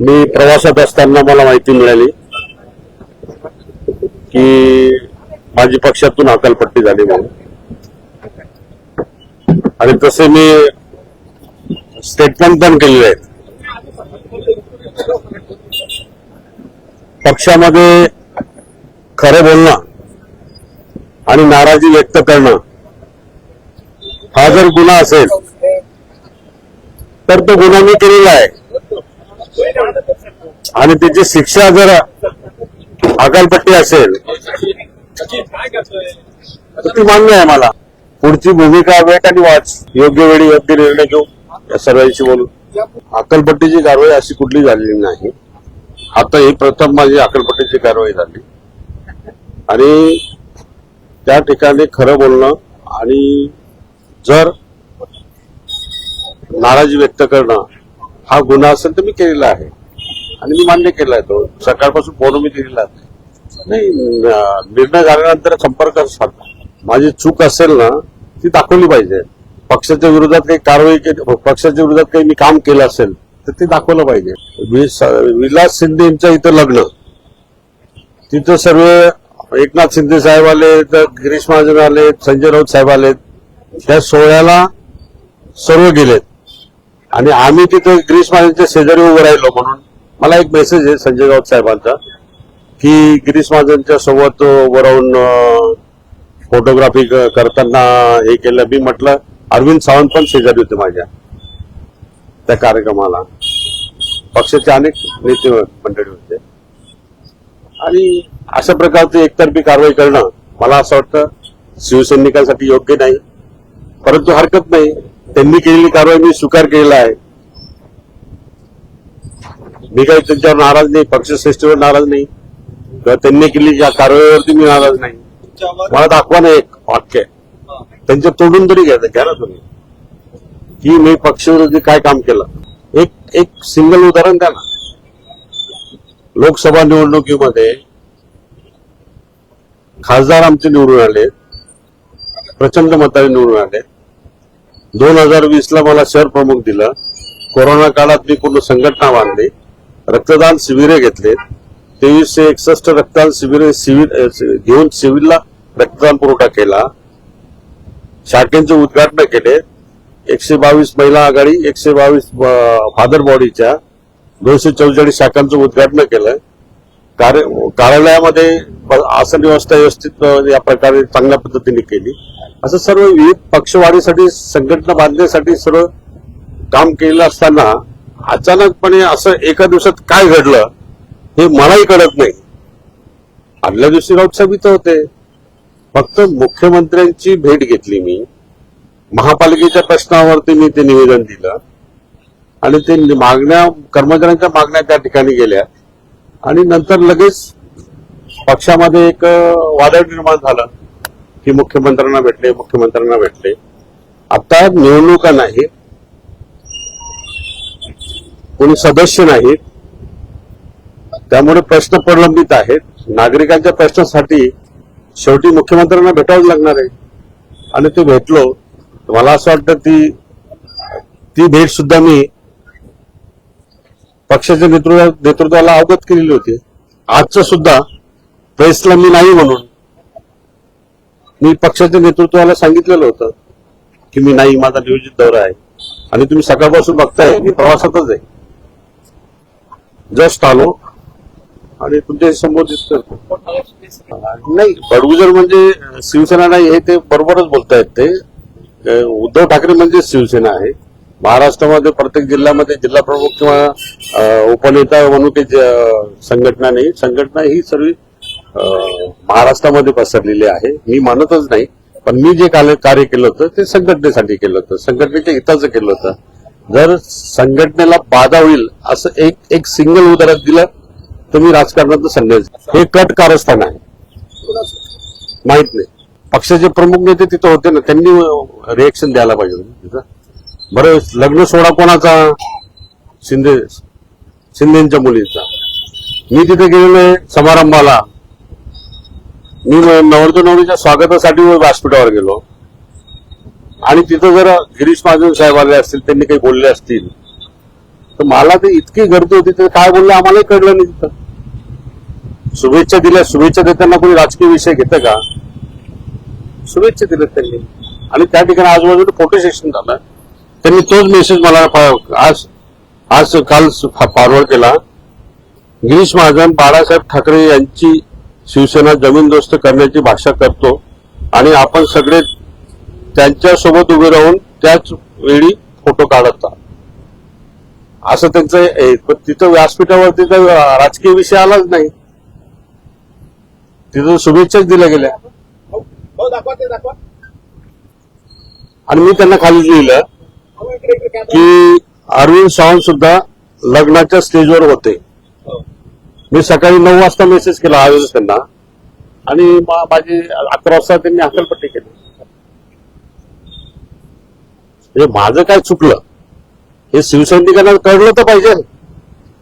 मी प्रवासात असताना मला माहिती मिळाली की माझी पक्षातून हकालपट्टी झाली म्हणून. आणि तसे मी स्टेटमेंट पण केलेले आहेत. पक्षामध्ये खरं बोलणं आणि नाराजी व्यक्त करणं हा जर गुन्हा असेल तर तो गुन्हा मी केलेला आहे. आणि त्याची शिक्षा जर अकालपट्टी असेल तर ती मान्य आहे मला. पुढची भूमिका वेट आणि वाच योग्य वेळी योग्य निर्णय घेऊ या सर्वांशी बोलू. अकलपट्टीची कारवाई अशी कुठली झालेली नाही. आता ही प्रथम माझी अकलपट्टीची कारवाई झाली. आणि त्या ठिकाणी खरं बोलणं आणि जर नाराजी व्यक्त करणं हा गुन्हा असेल तर मी केलेला आहे. आणि मी मान्य केलाय तो. सकाळपासून फोन मी दिलेला आहे. नाही निर्णय झाल्यानंतर संपर्क साधला माझी चूक असेल ना ती दाखवली पाहिजे. पक्षाच्या विरोधात काही कारवाई केली पक्षाच्या विरोधात काही मी काम केलं असेल तर ते दाखवलं पाहिजे. वि- स- विलास शिंदे यांच्या इथं लग्न. तिथं सर्व एकनाथ शिंदे साहेब आले तर गिरीश महाजन आले संजय राऊत साहेब आले त्या सोहळ्याला सर्व गेलेत. आणि आम्ही तिथे गिरीश महाजनच्या शेजारी उभं राहिलो म्हणून मला एक मेसेज आहे संजय राऊत साहेबांचा की गिरीश महाजनच्या सोबत उभं राहून फोटोग्राफी करताना हे केलं. मी म्हटलं अरविंद सावंत पण शेजारी होते माझ्या त्या कार्यक्रमाला. पक्षाचे अनेक नेते मंडळी होते. आणि अशा प्रकारची एकतर्फी कारवाई करणं मला असं वाटतं शिवसैनिकांसाठी योग्य नाही. परंतु हरकत नाही. त्यांनी केलेली कारवाई मी स्वीकार केलेला आहे. मी काही त्यांच्यावर नाराज नाही पक्षश्रेष्ठीवर नाराज नाही. किंवा त्यांनी केलेली ज्या कारवाईवरती मी नाराज नाही. मला दाखवा ना एक वाक्य. त्यांच्या तोडून तरी घ्या घ्या ना तुम्ही. की मी पक्षविरोधी काय काम केलं? एक एक सिंगल उदाहरण द्या ना. लोकसभा निवडणुकीमध्ये खासदार आमचे निवडून आले प्रचंड मताने निवडून आले दोन हजार वीस ला मला शहर प्रमुख दिलं. कोरोना काळात मी पूर्ण संघटना बांधली रक्तदान शिबिरे घेतले. तेवीसशे एकसष्ट रक्तदान शिबिरे शिबिर घेऊन सिव्हिलला रक्तदान पुरवठा केला. शाखेंचे उद्घाटन केले. एकशे बावीस महिला आघाडी एकशे बावीस फादर बॉडीच्या दोनशे चौवेचाळीस शाखांचं उद्घाटन केलं. कार्य कार्यालयामध्ये आसन व्यवस्था व्यवस्थित या प्रकारे चांगल्या पद्धतीने केली. असं सर्व विविध पक्षवाढीसाठी संघटना बांधण्यासाठी सर्व काम केलेलं असताना अचानकपणे असं एका दिवसात काय घडलं हे मलाही कळत नाही. आदल्या दिवशी राऊत साहेब इथं होते. फक्त मुख्यमंत्र्यांची भेट घेतली मी. महापालिकेच्या प्रश्नावरती मी ते निवेदन दिलं. आणि ते मागण्या कर्मचाऱ्यांच्या मागण्या त्या ठिकाणी गेल्या. आणि नंतर लगेच पक्षामध्ये एक वादळ निर्माण झालं. की मुख्यमंत्र्यांना भेटले मुख्यमंत्र्यांना भेटले. आता निवडणुका नाहीत. कोणी सदस्य नाहीत. त्यामुळे प्रश्न प्रलंबित आहेत. नागरिकांच्या प्रश्नासाठी शेवटी मुख्यमंत्र्यांना भेटावं लागणार आहे. आणि ते भेटलो मला असं वाटतं ती ती भेट सुद्धा मी पक्षाच्या नेतृत्वाला अवगत केलेली होती. आजचं सुद्धा प्रेसला मी नाही म्हणून. मी पक्षाच्या नेतृत्वाला सांगितलेलं होतं की मी नाही माझा नियोजित दौरा आहे. आणि तुम्ही सकाळपासून बघताय मी प्रवासातच आहे. जस्ट आलो आणि तुमच्यासमोर दिसतो नाही बडगुजर म्हणजे शिवसेना नाही हे ते बरोबरच बोलतायत ते. उद्धव ठाकरे म्हणजे शिवसेना आहे. महाराष्ट्रामध्ये प्रत्येक जिल्ह्यामध्ये जिल्हा प्रमुख किंवा उपनेता म्हणून ते संघटना नाही. संघटना ही सर्व महाराष्ट्रामध्ये पसरलेली आहे. मी मानतच नाही पण मी जे कार्य केलं होतं ते संघटनेसाठी केलं होतं. संघटनेच्या हिताचं केलं होतं. जर संघटनेला बाधा होईल असं एक एक सिंगल उदाहरण दिलं तर मी राजकारणात संन्यास हे कट कारस्थान आहे. माहीत नाही. पक्षाचे प्रमुख नेते तिथं होते ना त्यांनी रिएक्शन द्यायला पाहिजे तिथं. बरं लग्न सोहळा कोणाचा? शिंदे शिंदेच्या मुलीचा. मी तिथे गेलेलो आहे समारंभाला. मी नवरदेव नवरीच्या स्वागतासाठी व्यासपीठावर गेलो. आणि तिथं जर गिरीश महाजन साहेब आले असतील त्यांनी काही बोलले असतील. तर मला ते इतकी गर्दी होती ते काय बोलले आम्हालाही कळलं नाही तिथं. शुभेच्छा दिल्या शुभेच्छा देताना कोणी राजकीय विषय घेतं का? शुभेच्छा दिल्यात त्यांनी. आणि त्या ठिकाणी आजूबाजूला फोटो सेशन झालं. त्यांनी तोच मेसेज मला आज आज काल फॉरवर्ड केला. गिरीश महाजन बाळासाहेब ठाकरे यांची शिवसेना जमीनदोस्त करण्याची भाषा करतो आणि आपण सगळे त्यांच्यासोबत उभे राहून त्याच वेळी फोटो काढत. असं त्यांचं पण तिथं व्यासपीठावरती तर राजकीय विषय आलाच नाही तिथं शुभेच्छाच दिल्या गेल्या हो आणि मी त्यांना खाली लिहिलं हो. की अरविंद सावंत सुद्धा लग्नाच्या स्टेजवर होते. मी सकाळी नऊ वाजता मेसेज केला आवेश त्यांना. आणि माझी अकरा वाजता त्यांनी अकलपट्टी केली. म्हणजे माझं काय चुकलं? हे शिवसैनिकांना कळलं तर पाहिजे.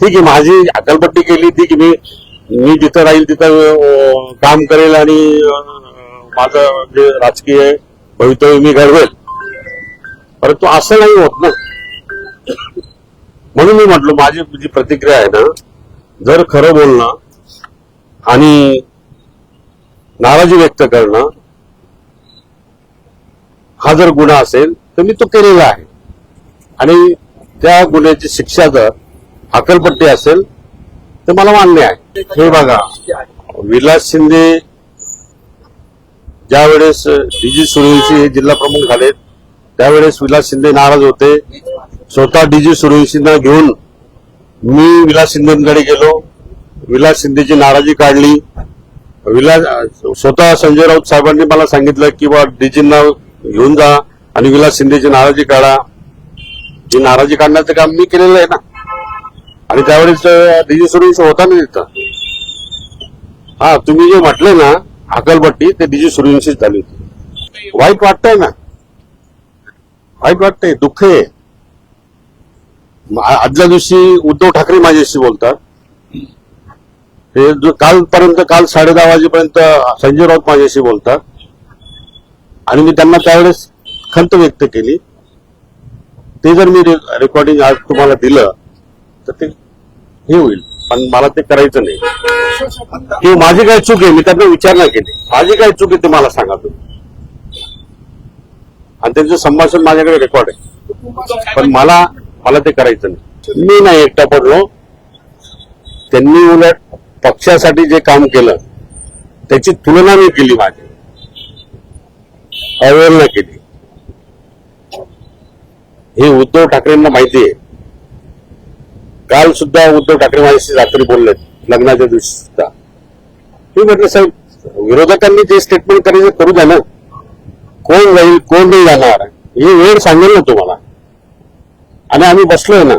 ठीक आहे माझी अकलपट्टी केली ठीक आहे मी मी जिथं राहील तिथं काम करेल आणि माझं जे राजकीय भवितव्य मी घडवेल. परंतु असं नाही होत ना. म्हणून मी म्हटलं माझी जी प्रतिक्रिया आहे ना जर खरं बोलणं आणि नाराजी व्यक्त करणं हा जर गुन्हा असेल तर मी तो केलेला आहे. आणि त्या गुन्ह्याची शिक्षा जर अकलपट्टी असेल तर मला मान्य आहे. हे बघा विलास शिंदे ज्या वेळेस डीजी सुरवंशी हे जिल्हा प्रमुख झाले त्यावेळेस विलास शिंदे नाराज होते. स्वतः डीजी सुरवंशींना घेऊन मी विलास शिंदेकडे गेलो. विलास शिंदेची नाराजी काढली. विलास स्वतः संजय राऊत साहेबांनी मला सांगितलं की बा डीजींना घेऊन जा आणि विलास शिंदेची नाराजी काढा. ही नाराजी काढण्याचं काम मी केलेलं आहे ना. आणि त्यावेळेस डीजी सुरेश होता ना तिथं. हा तुम्ही जे म्हटले ना अकलपट्टी ते डीजी सुरेशीच झाली होती. वाईट वाटतंय ना. वाईट वाटतंय दुःख आहे. आदल्या दिवशी उद्धव ठाकरे माझ्याशी बोलतात. हे कालपर्यंत काल साडे दहा वाजेपर्यंत संजय राऊत माझ्याशी बोलतात. आणि मी त्यांना त्यावेळेस खंत व्यक्त केली. ते जर मी रे- रेकॉर्डिंग आज तुम्हाला दिलं तर ते हे होईल. पण मला ते करायचं नाही. की माझी काय चूक आहे? मी त्यांना विचारणा केली. माझी काय चूक आहे ते मला सांगा तुम्ही. आणि त्यांचं संभाषण माझ्याकडे रेकॉर्ड आहे. पण मला मला ते करायचं नाही. मी नाही एकटा पडलो. त्यांनी उलट पक्षासाठी जे काम केलं त्याची तुलना मी केली माझी. अवहेलना केली. हे उद्धव ठाकरेंना माहिती आहे. काल सुद्धा उद्धव ठाकरे माझ्याशी रात्री बोलले लग्नाच्या दिवशी सुद्धा. मी म्हटलं साहेब विरोधकांनी जे स्टेटमेंट करायचं करू द्या ना. कोण जाईल कोण नाही जाणार? हे वेळ सांगेल ना तुम्हाला. आणि आम्ही बसलोय ना.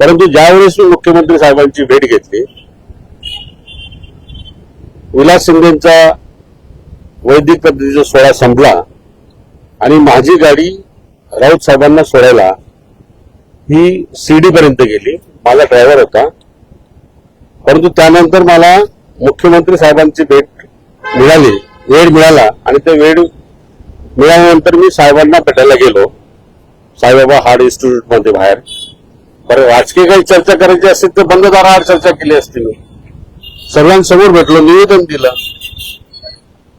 परंतु ज्यावेळेस मी मुख्यमंत्री साहेबांची भेट घेतली विलास शिंदेचा वैदिक पद्धतीचा सोहळा संपला आणि माझी गाडी राऊत साहेबांना सोडायला ही सीडी पर्यंत गेली. माझा ड्रायव्हर होता. परंतु त्यानंतर मला मुख्यमंत्री साहेबांची भेट मिळाली. वेळ मिळाला आणि ते वेळ मिळाल्यानंतर मी साहेबांना भेटायला गेलो. साईबाबा हार्ड इन्स्टिट्यूटमध्ये बाहेर. बरं राजकीय काही चर्चा करायची असेल तर बंद दाराआड चर्चा केली असती मी. सर्वांसमोर भेटलो निवेदन दिलं.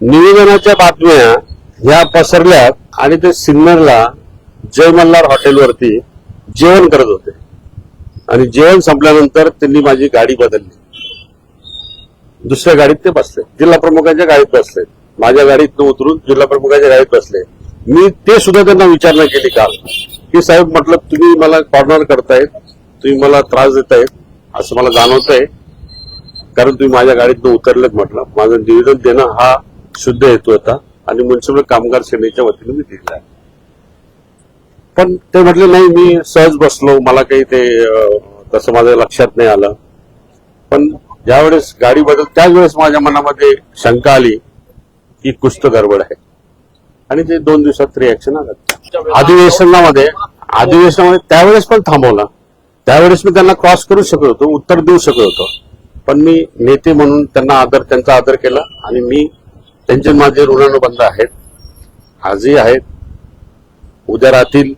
निवेदनाच्या बातम्या ह्या पसरल्यात आणि ते सिन्नरला जय मल्हार हॉटेलवरती जेवण करत होते. आणि जेवण संपल्यानंतर त्यांनी माझी गाडी बदलली. दुसऱ्या गाडीत ते बसले. जिल्हा प्रमुखांच्या गाडीत बसले. माझ्या गाडीत उतरून जिल्हा प्रमुखाच्या गाडीत बसले. मी ते सुद्धा त्यांना विचारणा केली काल की साहेब म्हटलं तुम्ही मला कॉर्नर करतायत तुम्ही मला त्रास देतायत असं मला जाणवत आहे कारण तुम्ही माझ्या गाडीतनं उतरलेत म्हटलं. माझं निवेदन देणं हा शुद्ध हेतू होता आणि म्युन्सिपल कामगार सेनेच्या वतीने मी दिला आहे. पण ते म्हटले नाही मी सहज बसलो. मला काही ते तसं माझ्या लक्षात नाही आलं. पण ज्यावेळेस गाडी बदल त्याच वेळेस माझ्या मनामध्ये शंका आली की कुस्त गडबड आहे. आणि ते दोन दिवसात रिॲक्शन आलं. अधिवेशनामध्ये अधिवेशनामध्ये त्यावेळेस पण थांबवला. त्यावेळेस मी त्यांना क्रॉस करू शकत होतो उत्तर देऊ शकत होतो. पण मी नेते म्हणून त्यांना आदर त्यांचा आदर केला आणि मी त्यांचे माझे ऋणानुबंध आहेत आजही आहेत उद्या राहतील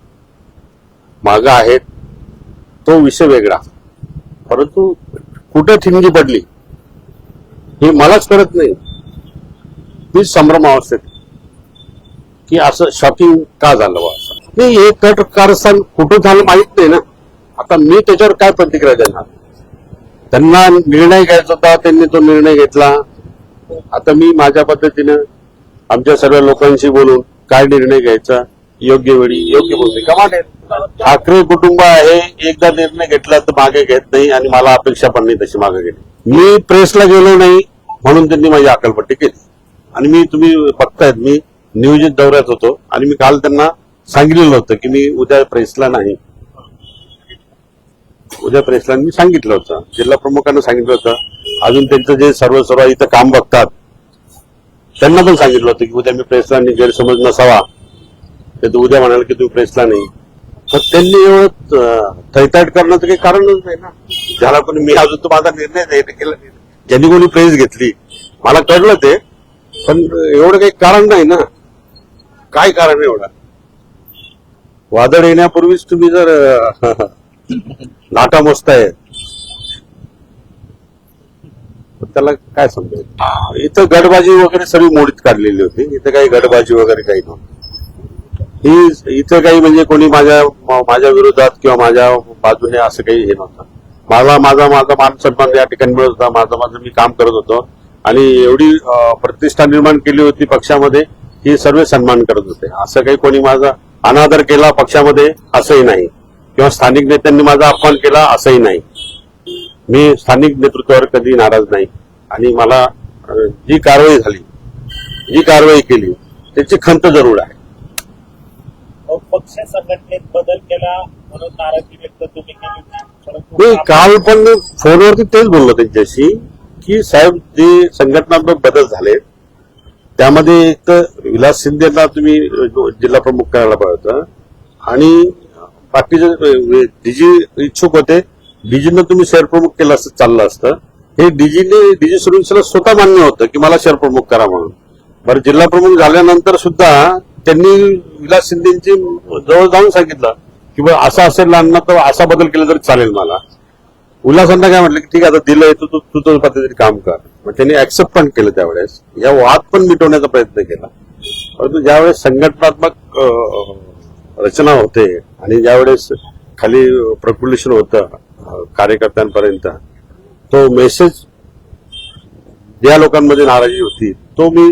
मागं आहेत. तो विषय वेगळा. परंतु कुठे ठिणगी पडली हे मलाच कळत नाही. मी संभ्रम अवस्थेत की असं शॉकिंग का झालं नाही हे कट कारस्थान कुठं झालं माहीत नाही ना. आता मी त्याच्यावर काय प्रतिक्रिया देणार? त्यांना निर्णय घ्यायचा होता त्यांनी तो निर्णय घेतला. आता मी माझ्या पद्धतीनं आमच्या सर्व लोकांशी बोलून काय निर्णय घ्यायचा योग्य वेळी योग्य भूमिका मांडेल ठाकरे कुटुंब आहे एकदा निर्णय घेतला तर मागे घेत नाही आणि मला अपेक्षा पण नाही तशी मागे गेली मी प्रेसला गेलो नाही म्हणून त्यांनी माझी अकलपट्टी केली. आणि मी तुम्ही बघतायत मी नियोजित दौऱ्यात होतो आणि मी काल त्यांना सांगितलेलं होतं की मी उद्या प्रेसला नाही. उद्या प्रेसला मी सांगितलं होतं. जिल्हा प्रमुखांना सांगितलं होतं. अजून त्यांचं जे सर्व सर्व इथं काम बघतात त्यांना पण सांगितलं होतं की उद्या मी प्रेसला आणि गैरसमज नसावा. ते तर उद्या म्हणाल की तुम्ही प्रेसला नाही. तर त्यांनी एवढं थैताट करण्याचं काही कारणच नाही ना. ज्याला कोणी मी अजून तो माझा निर्णय केला ज्यांनी कोणी प्रेस घेतली मला कळलं ते पण एवढं काही कारण नाही ना. काय कारण एवढा? वादळ येण्यापूर्वीच तुम्ही जर नाटा मोजताय त्याला काय समजायचं इथं गडबाजी वगैरे सर्व मोडीत काढलेली होती. इथं काही गडबाजी वगैरे काही नव्हती. ही इथं काही म्हणजे कोणी माझ्या माझ्या विरोधात किंवा माझ्या बाजूने असं काही हे नव्हतं. माझा माझा माझा मान सन्मान या ठिकाणी मिळत होता. माझं माझं मी काम करत होतो. आणि एवढी प्रतिष्ठा निर्माण केली होती पक्षामध्ये. की सर्व सन्मान करत होते. असं काही कोणी माझा अनादर केला पक्षामध्ये असंही नाही. किंवा स्थानिक नेत्यांनी माझा अपमान केला असंही नाही. मी स्थानिक नेतृत्वावर कधी नाराज नाही. आणि मला जी कारवाई झाली जी कारवाई केली त्याची खंत जरूर आहे. पक्ष संघटनेत बदल केला म्हणून नाराजी व्यक्त तुम्ही केली. होती. परंतु मी काल पण मी फोनवरती तेच बोललो त्यांच्याशी की साहेब जे संघटनात्मक बदल झाले त्यामध्ये एक तर विलास शिंदेना तुम्ही जिल्हा प्रमुख करायला पाहिजे होतं. आणि बाकीचे डीजी इच्छुक होते. डीजीनं तुम्ही शहर प्रमुख केलं असतं चाललं असतं. हे डीजीने डीजी सुरक्षेला स्वतः मान्य होतं की मला शहर प्रमुख करा म्हणून. बरं जिल्हा प्रमुख झाल्यानंतर सुद्धा त्यांनी विलास शिंदेची जवळ जाऊन सांगितलं की बरं असं असेल अन्न तर असा बदल केला तरी चालेल मला. उल्हासांना काय म्हटलं की ठीक आहे आता दिलंय तू तू तू तुझ्या पद्धतीने काम कर. मग त्यांनी ऍक्सेप्ट पण केलं त्यावेळेस. या वाद पण मिटवण्याचा प्रयत्न केला. परंतु ज्यावेळेस संघटनात्मक रचना होते आणि ज्यावेळेस खाली प्रक्युलेशन होतं कार्यकर्त्यांपर्यंत तो मेसेज ज्या लोकांमध्ये नाराजी होती तो मी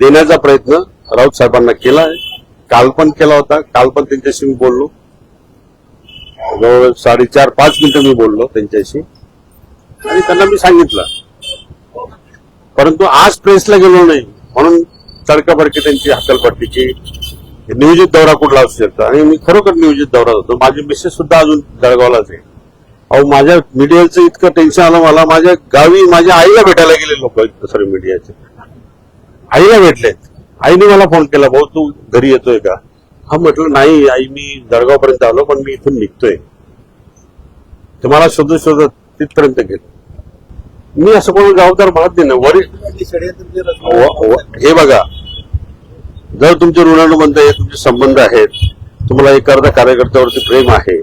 देण्याचा प्रयत्न राऊत साहेबांना केला आहे काल पण केला होता. काल पण त्यांच्याशी मी बोललो. जवळ साडेचार पाच मिनिटं मी बोललो त्यांच्याशी. आणि त्यांना मी सांगितलं. परंतु आज प्रेसला गेलो नाही. म्हणून तडकाफडकी त्यांची हकलपट्टीची नियोजित दौरा कुठला असू शकतो? आणि मी खरोखर नियोजित दौरा होतो. माझी मिसेस सुद्धा अजून जळगावलाच आहे अहो माझ्या मीडियाचं इतकं टेन्शन आलं मला. माझ्या गावी माझ्या आईला भेटायला गेले लोक सॉरी मीडियाचे. आईला भेटलेत. आईने मला फोन केला भाऊ तू घरी येतोय का? हा म्हटलं नाही आई मी दडगावपर्यंत आलो पण मी इथून निघतोय. ते मला शोधत शोधत तिथपर्यंत गेलो. मी असं कोण जबाबदार म्हणत नाही ना वरील हे बघा. जर तुमचे ऋणानुबंध आहे तुमचे संबंध आहेत तुम्हाला एखाद्या कार्यकर्त्यावरती प्रेम आहे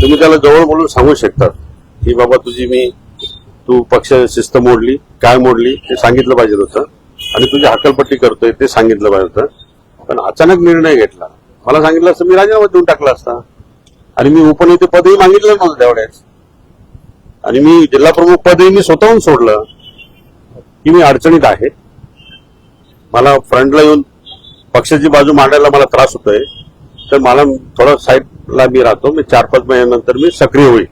तुम्ही त्याला जवळ बोलून सांगू शकतात की बाबा तुझी मी तू पक्ष शिस्त मोडली काय मोडली ते सांगितलं पाहिजे होतं. आणि तुझी हकलपट्टी करतोय ते सांगितलं पाहिजे होतं. पण अचानक निर्णय घेतला. मला सांगितलं असतं मी राजीनामा देऊन टाकला असता. आणि मी उपनेते पदही मागितलं नव्हतं तेवढ्याच आणि मी जिल्हा प्रमुख पदही मी स्वतःहून सोडलं. की मी अडचणीत आहे. मला फ्रंटला येऊन पक्षाची बाजू मांडायला मला त्रास होतोय. तर मला थोडं साईडला मी राहतो. मी चार पाच महिन्यानंतर मी सक्रिय होईल.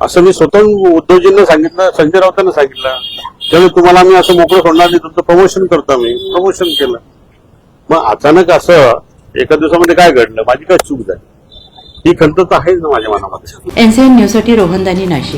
असं मी स्वतःहून उद्धवजींना सांगितलं संजय राऊतांना सांगितलं. त्यामुळे तुम्हाला मी असं मोकळं सोडणार नाही तुमचं प्रमोशन करतो मी. प्रमोशन केलं. मग अचानक असं एका दिवसामध्ये काय घडलं? माझी काय चूक झाली? ही खंत तर आहेच ना माझ्या मनामध्ये. एनसीएन न्यूजसाठी रोहन दानी नाशिक.